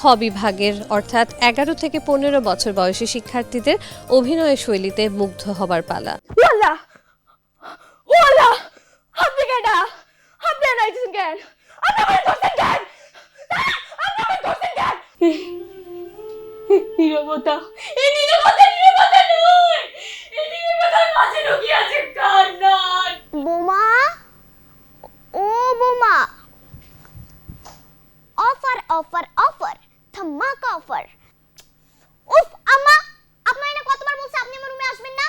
খ বিভাগের অর্থাৎ এগারো থেকে পনেরো বছর বয়সী শিক্ষার্থীদের অভিনয় শৈলীতে মুগ্ধ হবার পালা। নীরবতা এই নীরবতা নীরবতা নয়! এই নীরবতার মাঝে লুকিয়ে আছে কান্না বোমা? ও বোমা! অফার অফার ধামাকা অফার উফ আম্মা আপনার এনে কতবার বলছে আপনি আমার রুমে আসবেন না?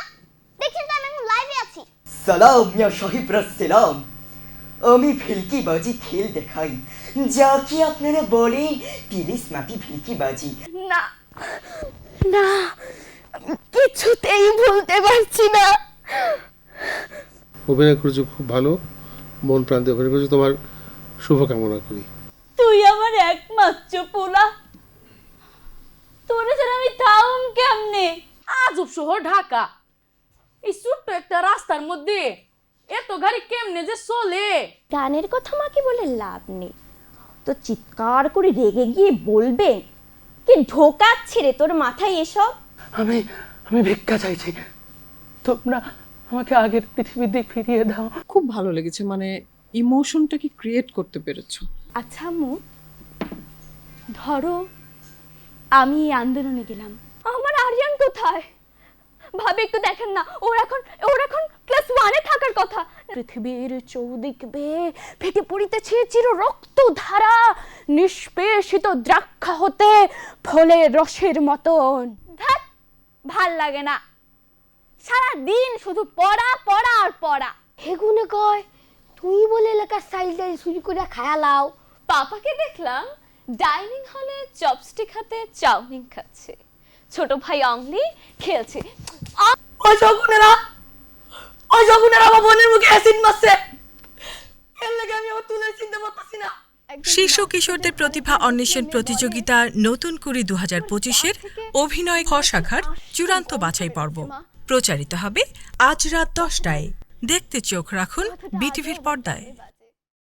দেখছেন তো আমি এখন লাইভে আছি। সালাম ইয়া সাহিবরা সালাম আমি ভেলকিবাজি খেল দেখাই। যা কি আপনারা বলেন তিরিশ মাটি ভেলকিবাজি। না না কিছুতেই ভুলতে পারছি না। অভিনয় করেছ খুব ভালো মন প্রান্তে অভিনয় করেছ তোমার শুভকামনা করি। তুই আমার একমাত্র পোলা। তোরে ছাড়া আমি থাম কেমনে? আজব শহর ঢাকা। এই ছোট্ট একটা রাস্তার মধ্যে এত গাড়ি কেমনে যে চলে? গানের কথা মাকে বলে লাভ নেই। তো চিৎকার করে রেগে গিয়ে বলবে কি ঢোকাচ্ছে রে তোর মাথায় এসব? আমি আমি ভিক্ষা চাইছি। তোমরা আমাকে আগের পৃথিবীর ফিরিয়ে দাও। খুব ভালো লেগেছে মানে ইমোশনটাকে ক্রিয়েট করতে পেরেছ। আচ্ছা আম্মু ধরো আমি এই আন্দোলনে গেলাম। আমার আরিয়ান কোথায়? ভাবে একটু দেখেন না। ওর এখন ওর এখন ক্লাস ওয়ানে থাকার কথা। পৃথিবীর চৌদিক বেয়ে ফেটে পড়িতেছে চির রক্ত ধারা নিষ্পেষিত দ্রাক্ষা হতে ফলের রসের মতন। ভালো লাগে না। সারা দিন শুধু পড়া পড়া আর পড়া। হেগুনে কয় তুই বলে এলাকার সাইজটাই শুরু করে খায়ালাও পাপাকে দেখলাম ডাইনিং হলে চপস্টিক হাতে চাউমিন খাচ্ছে। ছোট ভাই অংলি খেলছে। ওই শকুনেরা! ওই শকুনেরা আমার বোনের মুখে অ্যাসিড মারছে। এর লেগে আমি আমার তুলে চিনতে পারতাছি না। শিশু কিশোরদের প্রতিভা অন্বেষণ প্রতিযোগিতা নতুন কুড়ি দু হাজার পঁচিশের অভিনয় খ শাখার চূড়ান্ত বাছাই পর্ব। প্রচারিত হবে আজ রাত দশটায়। দেখতে চোখ রাখুন বিটিভির পর্দায়।